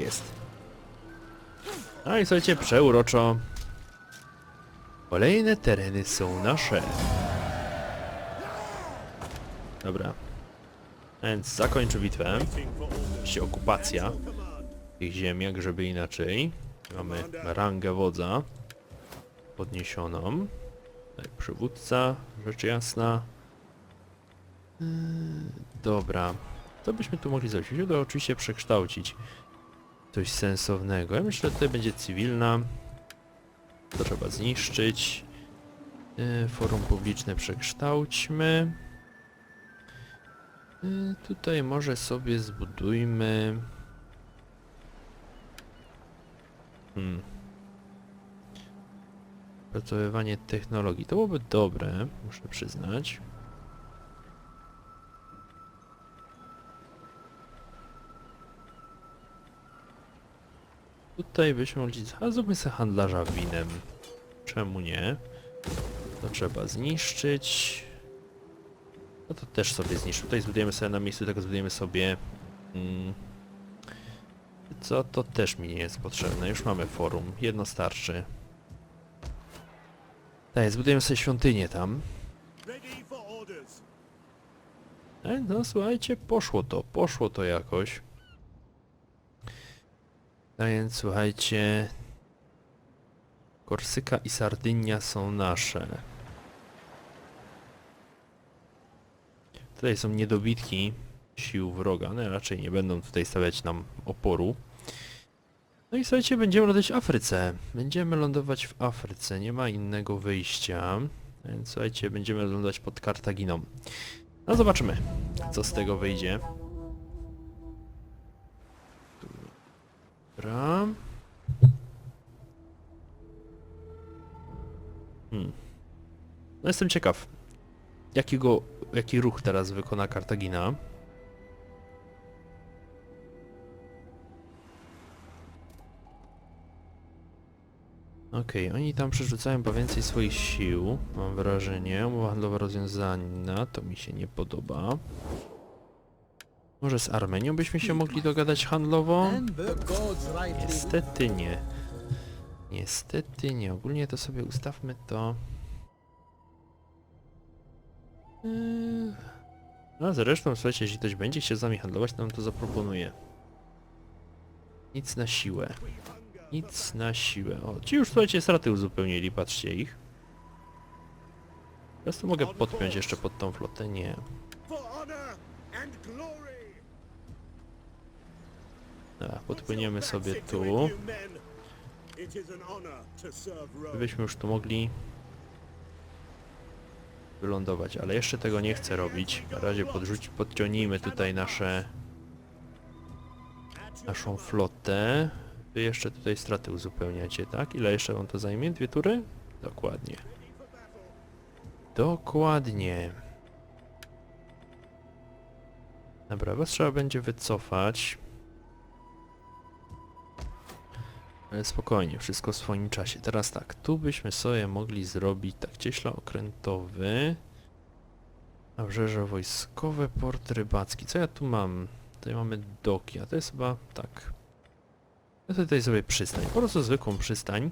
Jest. No i słuchajcie, przeuroczo. Kolejne tereny są nasze. Dobra. Więc zakończę bitwę. Oczywiście okupacja tych ziem, jak żeby inaczej. Mamy rangę wodza podniesioną. Tutaj przywódca, rzecz jasna. Yy, dobra. Co byśmy tu mogli zrobić? Musimy to oczywiście przekształcić. Coś sensownego. Ja myślę, że tutaj będzie cywilna. To trzeba zniszczyć. Yy, forum publiczne przekształćmy. Yy, tutaj może sobie zbudujmy... Hmm. Opracowywanie technologii. To byłoby dobre, muszę przyznać. Tutaj byśmy mogli... A zróbmy sobie handlarza winem. Czemu nie? To trzeba zniszczyć. No to też sobie zniszczyć. Tutaj zbudujemy sobie na miejscu tego zbudujemy sobie... Mm, co? To też mi nie jest potrzebne. Już mamy forum. Jedno starczy. Tak, zbudujemy sobie świątynię tam. No słuchajcie, poszło to, poszło to jakoś. A więc słuchajcie... Korsyka i Sardynia są nasze. Tutaj są niedobitki sił wroga, no raczej nie będą tutaj stawiać nam oporu. No i słuchajcie, będziemy lądować w Afryce. Będziemy lądować w Afryce, nie ma innego wyjścia. A Więc słuchajcie, będziemy lądować pod Kartaginą. No zobaczymy, co z tego wyjdzie. Dobra. Hmm. No jestem ciekaw, jakiego, jaki ruch teraz wykona Kartagina. Okej, oni tam przerzucają po więcej swoich sił, mam wrażenie. Umowa handlowa rozwiązana, to mi się nie podoba. Może z Armenią byśmy się mogli dogadać handlowo? Niestety nie. Niestety nie. Ogólnie to sobie ustawmy to... No zresztą, słuchajcie, jeśli ktoś będzie chciał z nami handlować, to nam to zaproponuję. Nic na siłę. Nic na siłę. O, ci już, słuchajcie, straty uzupełnili, patrzcie ich. Teraz to mogę podpiąć jeszcze pod tą flotę? Nie. Dobra, podpłyniemy sobie tu. Gdybyśmy już tu mogli wylądować, ale jeszcze tego nie chcę robić. Na razie podrzuć, podciągnijmy tutaj nasze, naszą flotę. Wy jeszcze tutaj straty uzupełniacie, tak? Ile jeszcze wam to zajmie? Dwie tury? Dokładnie. Dokładnie. Dobra, was trzeba będzie wycofać. Spokojnie, wszystko w swoim czasie. Teraz tak, tu byśmy sobie mogli zrobić tak, cieśla okrętowy, nabrzeże wojskowe, port rybacki. Co ja tu mam? Tutaj mamy doki, a to jest chyba, tak. Ja tutaj sobie przystań, po prostu zwykłą przystań.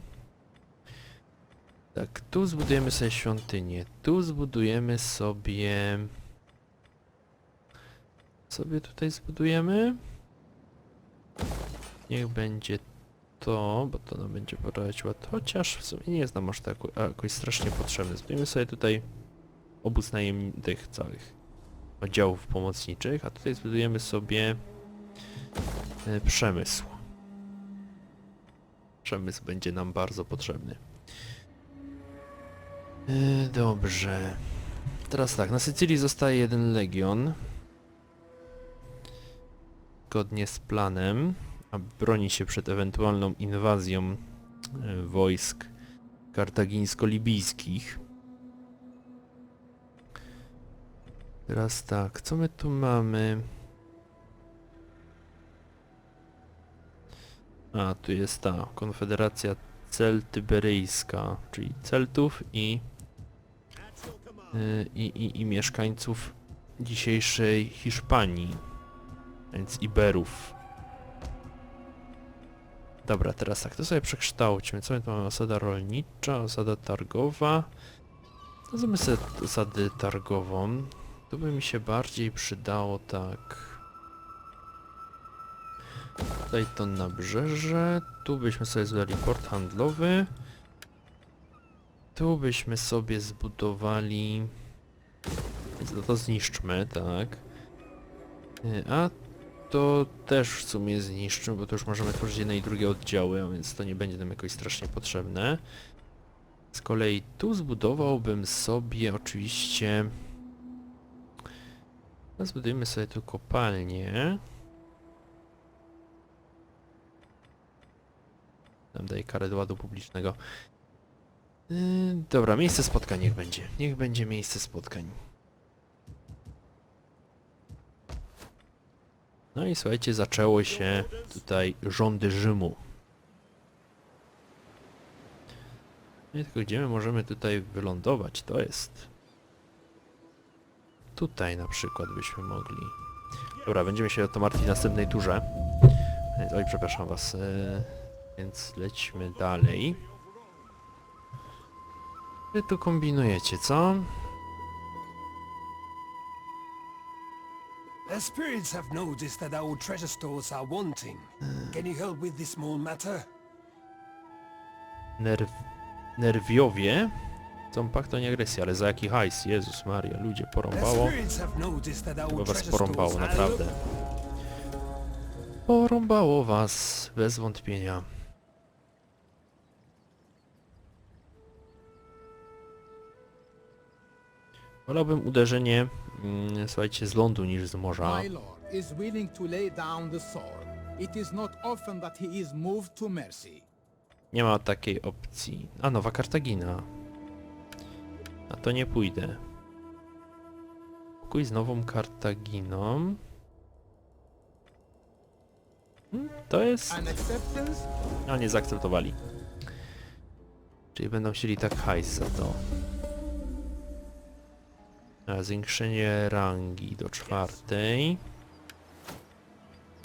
Tak, tu zbudujemy sobie świątynię, tu zbudujemy sobie... Sobie tutaj zbudujemy? Niech będzie to, bo to nam będzie poradzić ład. Chociaż w sumie nie jest nam aż tak jakoś strasznie potrzebny. Zrobimy sobie tutaj obóz najemnych całych oddziałów pomocniczych, a tutaj zbudujemy sobie e, przemysł. Przemysł będzie nam bardzo potrzebny. E, dobrze. Teraz tak, na Sycylii zostaje jeden legion. Zgodnie z planem a broni się przed ewentualną inwazją e, wojsk kartagińsko-libijskich. Teraz tak, co my tu mamy? A, tu jest ta konfederacja celtyberyjska, czyli Celtów i, y, i, i, i mieszkańców dzisiejszej Hiszpanii, więc Iberów. Dobra, teraz tak, to sobie przekształćmy. Co my tu mamy? Osada rolnicza, osada targowa. Zróbmy sobie osadę targową. Tu by mi się bardziej przydało tak... Tutaj to nabrzeże. Tu byśmy sobie zbudowali port handlowy. Tu byśmy sobie zbudowali... Więc to zniszczmy, tak. Y, A to też w sumie zniszczymy, bo to już możemy tworzyć jedne i drugie oddziały, a więc to nie będzie nam jakoś strasznie potrzebne. Z kolei tu zbudowałbym sobie oczywiście... No zbudujemy sobie tu kopalnię. Tam daję karę do ładu publicznego. Yy, dobra, miejsce spotkań niech będzie. Niech będzie miejsce spotkań. No i słuchajcie, zaczęło się tutaj rządy Rzymu. No i tylko gdzie my możemy tutaj wylądować? To jest... Tutaj na przykład byśmy mogli. Dobra, będziemy się o to martwić w następnej turze. Oj, przepraszam was. e, Więc lećmy dalej. Wy tu kombinujecie, co? The spirits have noticed that our treasure stores are wanting. Can you help with this small matter? Nerw... Nerwiowie? Chcą pakt to nie agresja, ale za jaki hajs? Jezus Maria, ludzie porąbało. Chyba was porąbało, naprawdę. Porąbało was, bez wątpienia. Wolałbym uderzenie, mm, słuchajcie, z lądu niż z morza. My lord is willing to lay down the sword. It is not often that he is moved to mercy. Nie ma takiej opcji. A, Nowa Kartagina. A to nie pójdę. Pokój z Nową Kartaginą. Hmm, To jest... An acceptance? A nie zaakceptowali. Czyli będą chcieli tak hajs za to. A zwiększenie rangi do czwartej.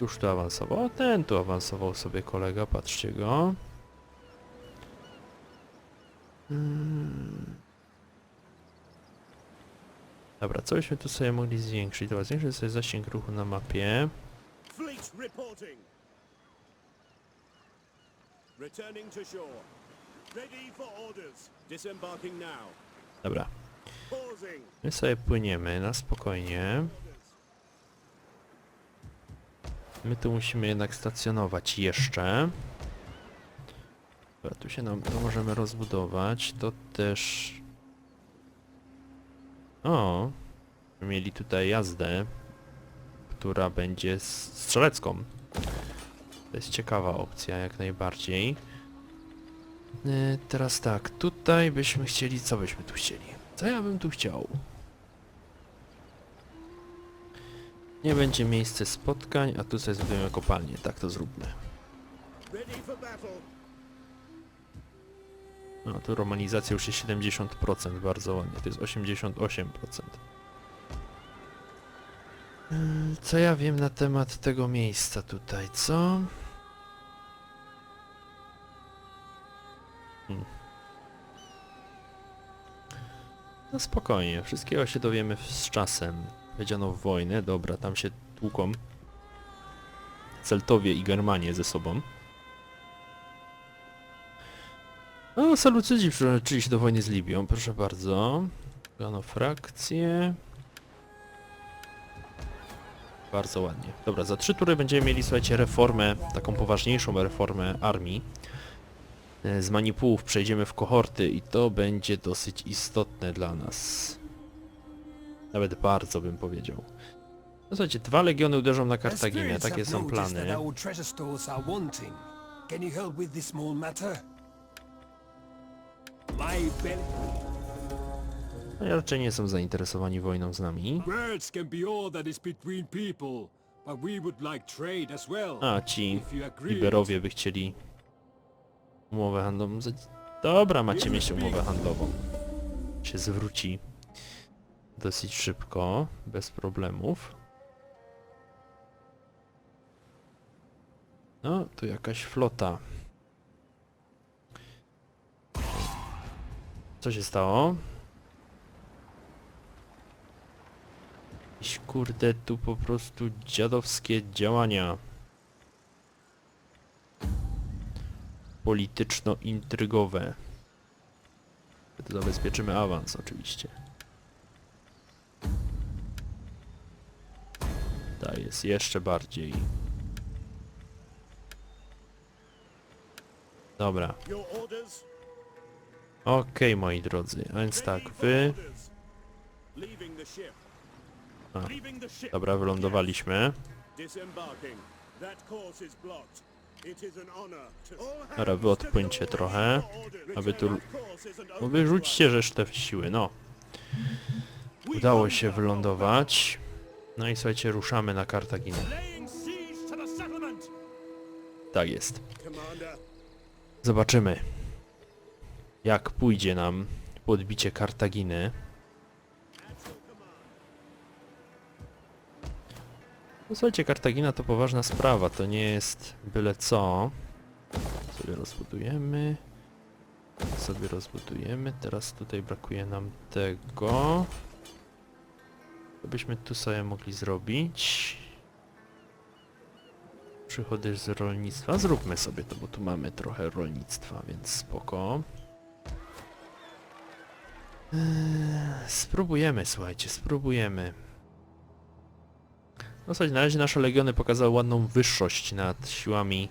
Już tu awansował. Ten tu awansował sobie kolega, patrzcie go. Hmm. Dobra, co byśmy tu sobie mogli zwiększyć? Dobra, zwiększyć sobie zasięg ruchu na mapie. Dobra. My sobie płyniemy na spokojnie. My tu musimy jednak stacjonować jeszcze. Dobra, tu się nam to możemy rozbudować. To też... O! Mieli tutaj jazdę, która będzie strzelecką. To jest ciekawa opcja, jak najbardziej. Yy, teraz tak, tutaj byśmy chcieli... Co byśmy tu chcieli? Co ja bym tu chciał? Nie będzie miejsce spotkań, a tu sobie zbudujemy kopalnię. Tak to zróbmy. No, tu romanizacja już jest 70%, bardzo ładnie. To jest 88%. Yy, Co ja wiem na temat tego miejsca tutaj, co? Hmm. No spokojnie, wszystkiego się dowiemy z czasem. Wiedziano w wojnę, dobra, tam się tłuką Celtowie i Germanie ze sobą. O, Salucydzi przyczyli się do wojny z Libią, proszę bardzo. Dano frakcję. Bardzo ładnie. Dobra, za trzy tury będziemy mieli, słuchajcie, reformę, taką poważniejszą reformę armii. E, Z manipułów przejdziemy w kohorty i to będzie dosyć istotne dla nas. Nawet bardzo bym powiedział. No słuchajcie, dwa legiony uderzą na Kartaginę, takie są plany. No, raczej nie są zainteresowani wojną z nami. A, ci. Liberowie by chcieli umowę handlową. za- Dobra, macie mieć umowę handlową. Się zwróci dosyć szybko, bez problemów. No, tu jakaś flota. Co się stało? Jakieś kurde tu po prostu dziadowskie działania. Polityczno-intrygowe. To zabezpieczymy awans oczywiście. Ta jest jeszcze bardziej. Dobra. Okej moi drodzy, a więc tak, wy... A. Dobra, wylądowaliśmy. Dobra, wy odpłyńcie trochę. Aby tu... No wyrzućcie resztę siły, no. Udało się wylądować. No i słuchajcie, ruszamy na Kartaginę. Tak jest. Zobaczymy. Jak pójdzie nam podbicie Kartaginy. No słuchajcie, Kartagina to poważna sprawa, to nie jest byle co. Sobie rozbudujemy. Sobie rozbudujemy. Teraz tutaj brakuje nam tego. Co byśmy tu sobie mogli zrobić? Przychody z rolnictwa. Zróbmy sobie to, bo tu mamy trochę rolnictwa, więc spoko. Eee, Spróbujemy, słuchajcie, spróbujemy. No słuchajcie, na razie nasze legiony pokazały ładną wyższość nad siłami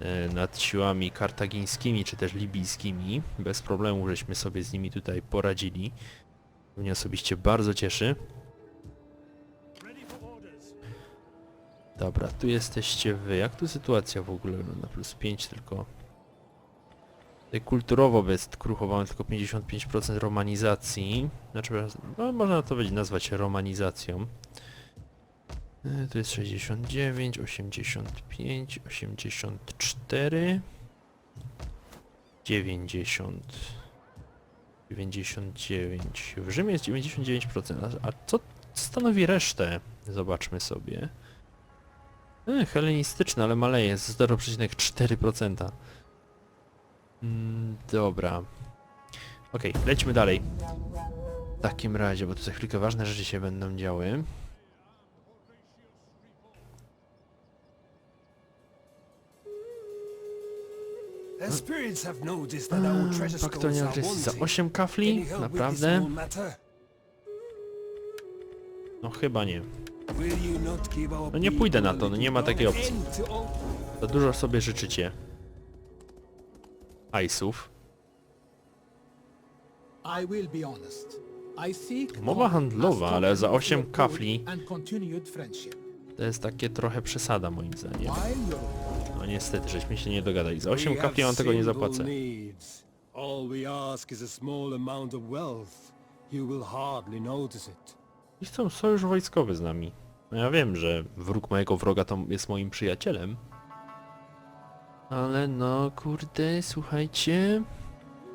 e, nad siłami kartagińskimi czy też libijskimi. Bez problemu żeśmy sobie z nimi tutaj poradzili. Mnie osobiście bardzo cieszy. Dobra, tu jesteście wy. Jak tu sytuacja w ogóle wygląda? Plus 5 tylko. Tutaj kulturowo jest krucho, mamy tylko 55% romanizacji. Znaczy, no, można to nazwać romanizacją. E, Tu jest 69, 85, 84, 90, 99. W Rzymie jest 99%. A co stanowi resztę? Zobaczmy sobie. E, helenistyczne, ale maleje z 0,4%. Mm, dobra. Okej, lećmy dalej. W takim razie, bo tu za chwilkę ważne rzeczy się będą działy. The spirits have noticed that our treasure stores Paktonia are agresji za wanting. 8 Can kafli? you help with this Naprawdę? No chyba nie. Will you not give our No nie pójdę na to, no nie ma takiej opcji. end to all- Za dużo sobie życzycie. Hajsów. I will be honest. I seek Mowa handlowa, ale za osiem your kafli. To jest takie trochę przesada moim zdaniem. Niestety, żeśmy się nie dogadali. Za 8 We have kafli on tego nie zapłacę. needs. All we ask is a small amount of wealth. You will hardly notice it. I chcą sojusz wojskowy z nami. No ja wiem, że wróg mojego wroga to jest moim przyjacielem. Ale no kurde, słuchajcie.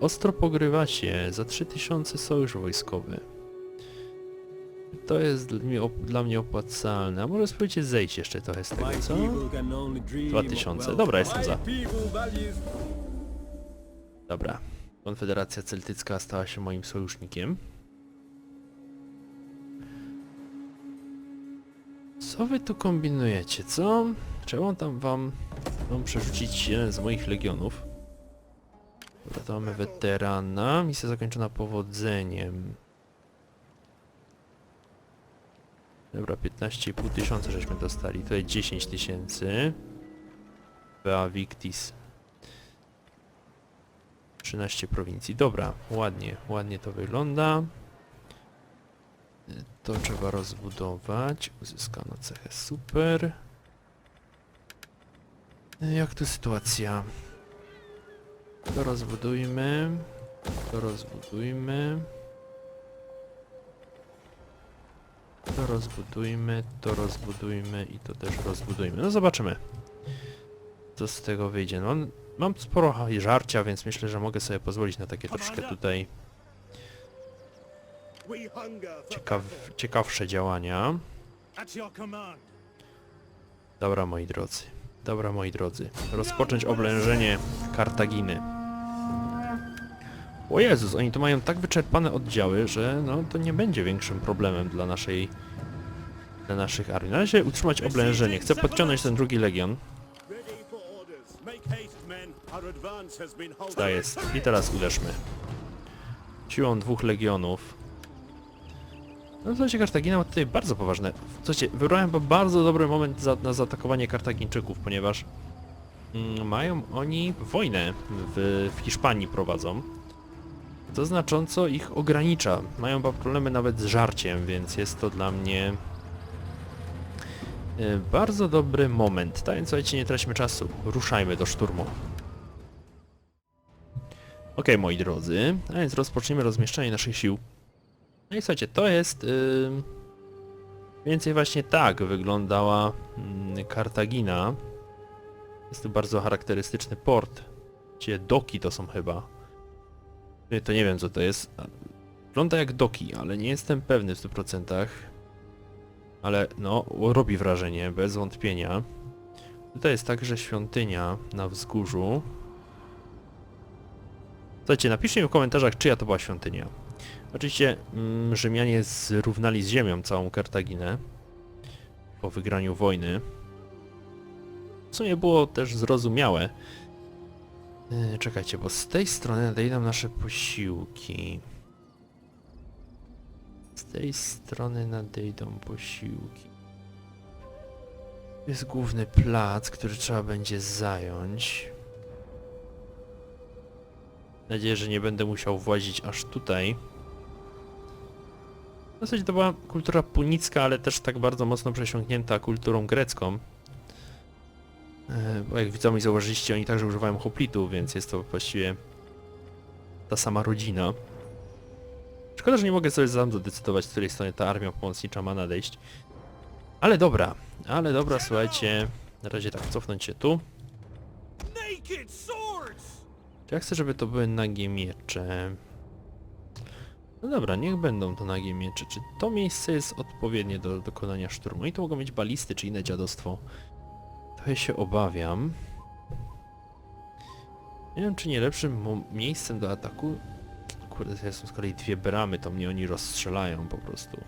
Ostro pogrywa się za 3000 sojusz wojskowy. To jest dla mnie, opłacalne. A może spróbujcie zejść jeszcze trochę z tego, co? people can only dream 2000. of wealth. Dobra, jestem za. Dobra. Konfederacja Celtycka stała się moim sojusznikiem. Co wy tu kombinujecie, co? Trzeba tam wam, wam przerzucić jeden z moich legionów. Dobra, to mamy weterana. Misja zakończona powodzeniem. Dobra, 15,5 tysiąca żeśmy dostali. Tutaj 10 tysięcy. Bea Victis. 13 prowincji. Dobra, ładnie, ładnie to wygląda. To trzeba rozbudować. Uzyskano cechę super. Jak tu sytuacja? To rozbudujmy. To rozbudujmy. Rozbudujmy, to rozbudujmy i to też rozbudujmy. No zobaczymy. Co z tego wyjdzie. No, mam sporo żarcia, więc myślę, że mogę sobie pozwolić na takie troszkę tutaj ciekaw, ciekawsze działania. Dobra, moi drodzy. Dobra, moi drodzy. Rozpocząć oblężenie Kartaginy. O Jezus, oni tu mają tak wyczerpane oddziały, że no to nie będzie większym problemem dla naszej... dla naszych armii. Na razie utrzymać oblężenie. Chcę podciągnąć ten drugi legion. Tak jest. I teraz uderzmy. Siłą dwóch legionów. No w zasadzie Kartagina ma tutaj bardzo poważne... Słuchajcie, wybrałem bardzo dobry moment za, na zaatakowanie Kartagińczyków, ponieważ mm, mają oni wojnę w, w Hiszpanii prowadzą. To znacząco ich ogranicza. Mają problemy nawet z żarciem, więc jest to dla mnie bardzo dobry moment. Tak więc słuchajcie, nie traćmy czasu. Ruszajmy do szturmu. Okej, moi drodzy, a więc rozpoczniemy rozmieszczanie naszych sił. No i słuchajcie, to jest... Yy, więcej właśnie tak wyglądała yy, Kartagina. Jest tu bardzo charakterystyczny port, gdzie doki to są chyba. Nie, To nie wiem co to jest. Wygląda jak doki, ale nie jestem pewny w 100%. Ale no, robi wrażenie, bez wątpienia. Tutaj jest także świątynia na wzgórzu. Słuchajcie, napiszcie mi w komentarzach, czyja to była świątynia. Oczywiście mm, Rzymianie zrównali z ziemią całą Kartaginę po wygraniu wojny. W sumie było też zrozumiałe. Yy, czekajcie, bo z tej strony nadejdą nasze posiłki. Z tej strony nadejdą posiłki. To jest główny plac, który trzeba będzie zająć. Mam nadzieję, że nie będę musiał włazić aż tutaj. Zasadzie to była kultura punicka, ale też tak bardzo mocno przesiąknięta kulturą grecką. E, Bo jak widzą i zauważyliście, oni także używają hoplitów, więc jest to właściwie ta sama rodzina. Szkoda, że nie mogę sobie sam zadecydować, z której strony ta armia pomocnicza ma nadejść. Ale dobra, ale dobra, słuchajcie. Na razie tak, cofnąć się tu. Czy ja chcę, żeby to były nagie miecze? No dobra, niech będą to nagie miecze. Czy to miejsce jest odpowiednie do dokonania szturmu? I to mogą mieć balisty czy inne dziadostwo. Trochę się obawiam. Nie wiem, czy nie lepszym miejscem do ataku... Kurde, to są z kolei dwie bramy, to mnie oni rozstrzelają po prostu.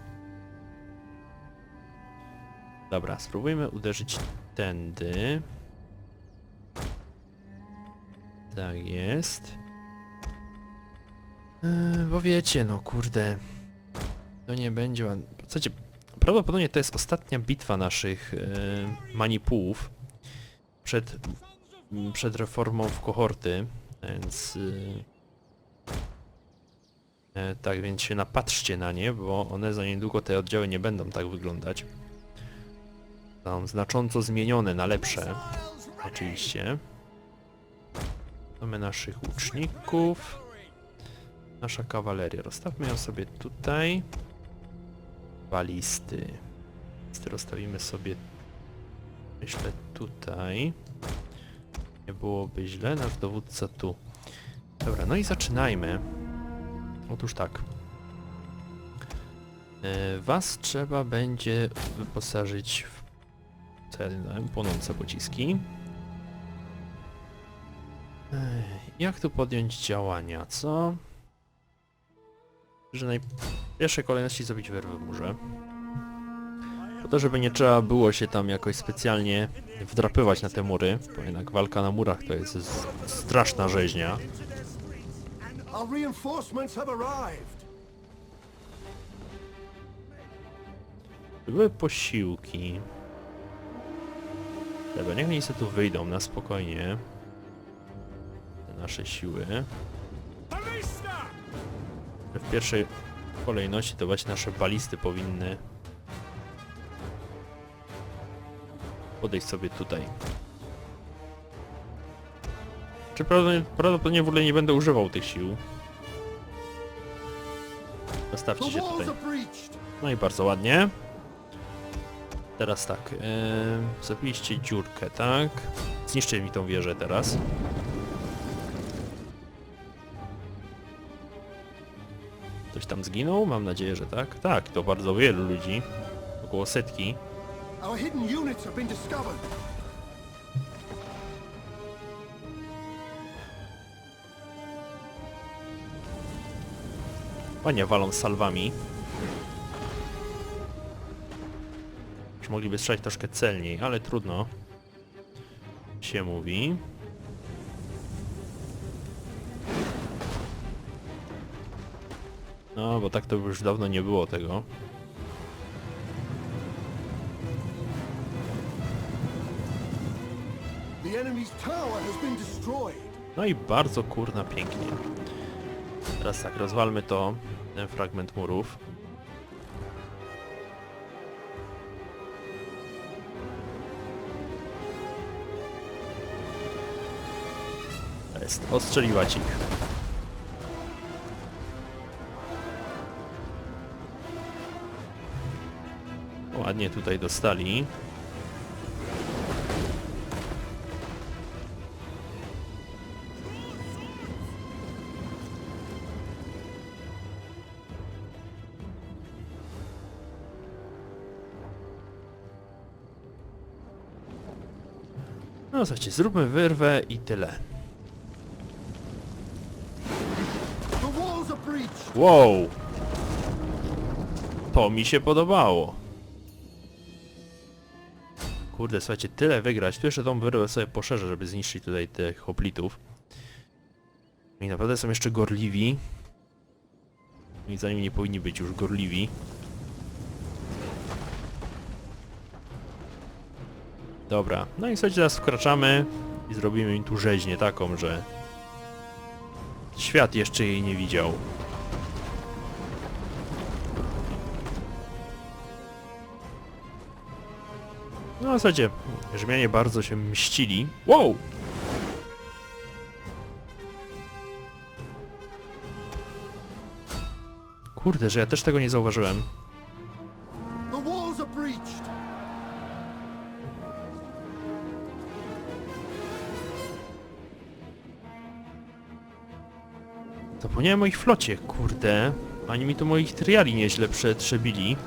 Dobra, spróbujmy uderzyć tędy. Tak jest. Yy, bo wiecie, no kurde. To nie będzie... ład- W prawdopodobnie to jest ostatnia bitwa naszych yy, manipułów przed, przed reformą w kohorty, więc... E, tak, więc się napatrzcie na nie, bo one za niedługo, te oddziały nie będą tak wyglądać. Są znacząco zmienione na lepsze, oczywiście. Mamy naszych łuczników. Nasza kawaleria. Rozstawmy ją sobie tutaj. Balisty. Balisty rozstawimy sobie myślę tutaj. Nie byłoby źle, nasz dowódca tu. Dobra, no i zaczynajmy. Otóż tak. E, Was trzeba będzie wyposażyć w co ja? Płonące pociski. Ech, Jak tu podjąć działania, co? Że naj... w pierwszej kolejności zrobić wyrwę w murze. Po to, żeby nie trzeba było się tam jakoś specjalnie wdrapywać na te mury, bo jednak walka na murach to jest straszna rzeźnia. Our reinforcements have arrived. Były posiłki. Dobra, niech oni sobie tu wyjdą na spokojnie. Te nasze siły. W pierwszej kolejności to właśnie nasze balisty powinny podejść sobie tutaj. Czy prawdopodobnie, w ogóle nie będę używał tych sił. Zostawcie się tutaj. No i bardzo ładnie. Teraz tak, yy, zabiliście dziurkę, tak? Zniszczcie mi tą wieżę teraz. Ktoś tam zginął? Mam nadzieję, że tak. Tak, to bardzo wielu ludzi. Około setki. Ładnie walą salwami. Już mogliby strzelać troszkę celniej, ale trudno. Się mówi. No, bo tak to już dawno nie było tego. No i bardzo kurna pięknie. Teraz tak, rozwalmy to, ten fragment murów. To jest, ostrzeliwać ich. Ładnie tutaj dostali. No słuchajcie, zróbmy wyrwę i tyle. Wow! To mi się podobało. Kurde, słuchajcie, tyle wygrać. Jeszcze tą wyrwę sobie poszerzę, żeby zniszczyć tutaj tych hoplitów. I naprawdę są jeszcze gorliwi. I zanim nie powinni być już gorliwi. Dobra, no i słuchajcie, teraz wkraczamy i zrobimy im tu rzeźnię taką, że świat jeszcze jej nie widział. No w zasadzie Rzymianie bardzo się mścili. Wow! Kurde, że ja też tego nie zauważyłem. Zapomniałem o ich flocie, kurde. Ani mi tu moich triali nieźle przetrzebili.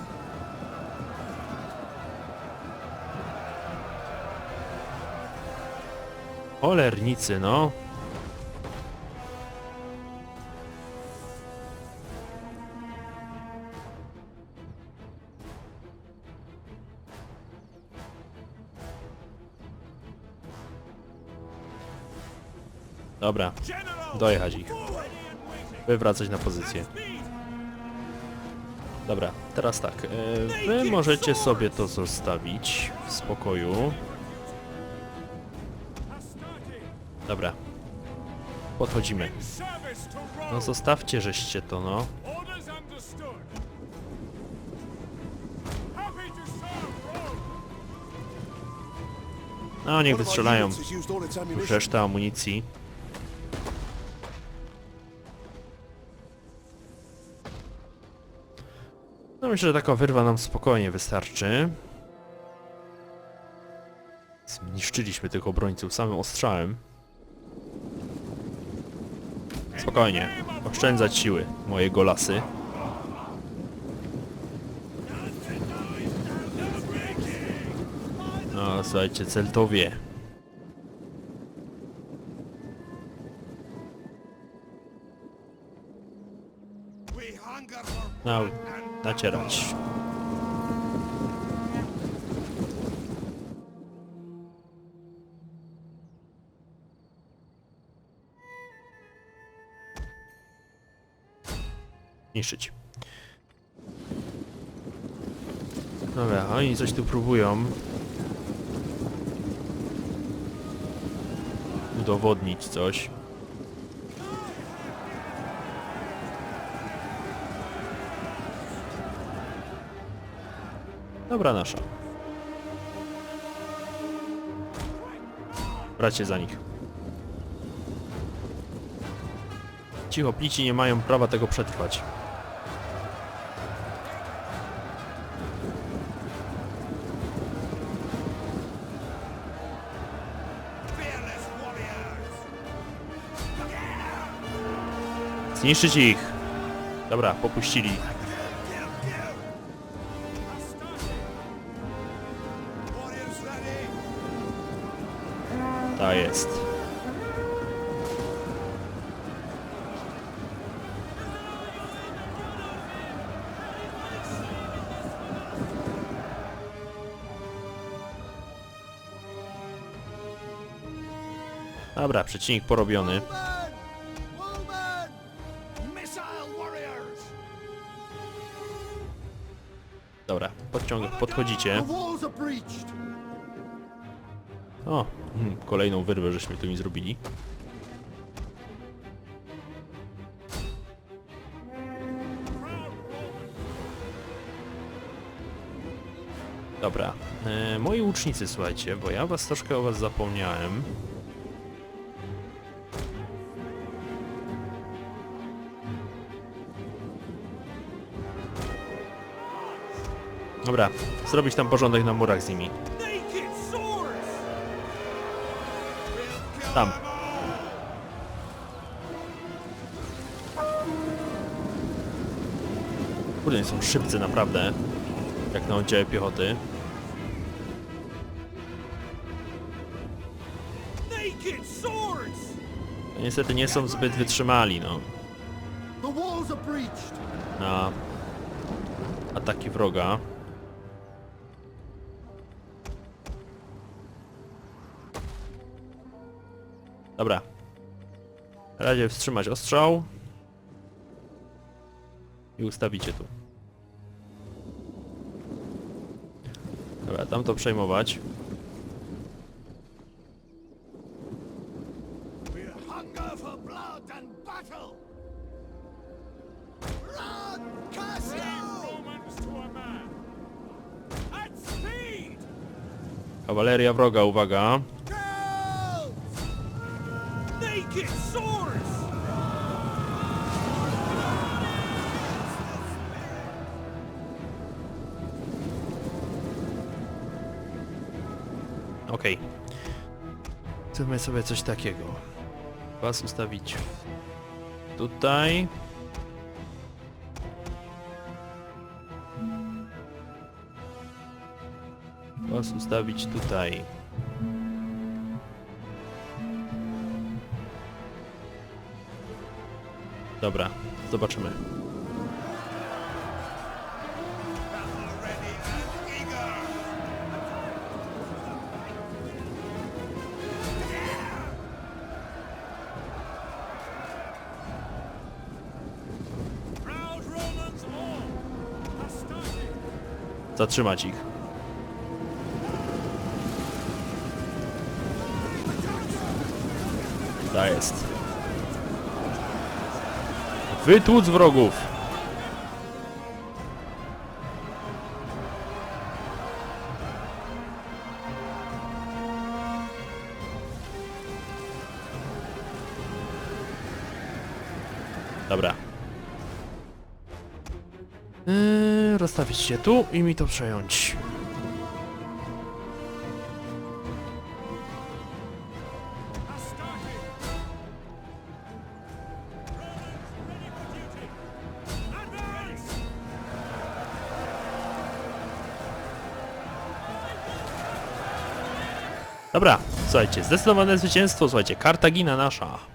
Cholernicy, no. Dobra, dojechać ich. Wywracać na pozycję. Dobra, teraz tak. e, Wy możecie sobie to zostawić w spokoju. Dobra. Podchodzimy. No zostawcie żeście to, no. No niech wystrzelają już resztę amunicji. Myślę, że taka wyrwa nam spokojnie wystarczy. Zniszczyliśmy tych obrońców samym ostrzałem. Spokojnie. Oszczędzać siły, moje golasy. No, słuchajcie, Celtowie. No, nacierać. Niszczyć. Dobra, oni coś tu próbują. Udowodnić coś. Dobra nasza. Bracie za nich. Cicho, plici nie mają prawa tego przetrwać. Zniszczyć ich! Dobra, popuścili. Tak jest. Dobra, przeciwnik porobiony. Dobra, podciąg, podchodzicie. O, hmm, kolejną wyrwę żeśmy tu mi zrobili. Dobra, e, moi łucznicy, słuchajcie, bo ja was troszkę o was zapomniałem. Dobra, zrobić tam porządek na murach z nimi. Tam. Kurde, oni są szybcy naprawdę. Jak na oddziały piechoty. No, niestety nie są zbyt wytrzymali, no. Na ataki wroga. Dobra. Na razie wstrzymać ostrzał. I ustawicie tu. Dobra, tam to przejmować. We hunger for Zróbmy sobie coś takiego. Was ustawić tutaj. Was ustawić tutaj. Dobra, zobaczymy. Zatrzymać ich. Ta jest. Wytłuc wrogów! Dobra. Yy, rozstawić się tu i mi to przejąć. Dobra, słuchajcie, zdecydowane zwycięstwo, słuchajcie, Kartagina nasza.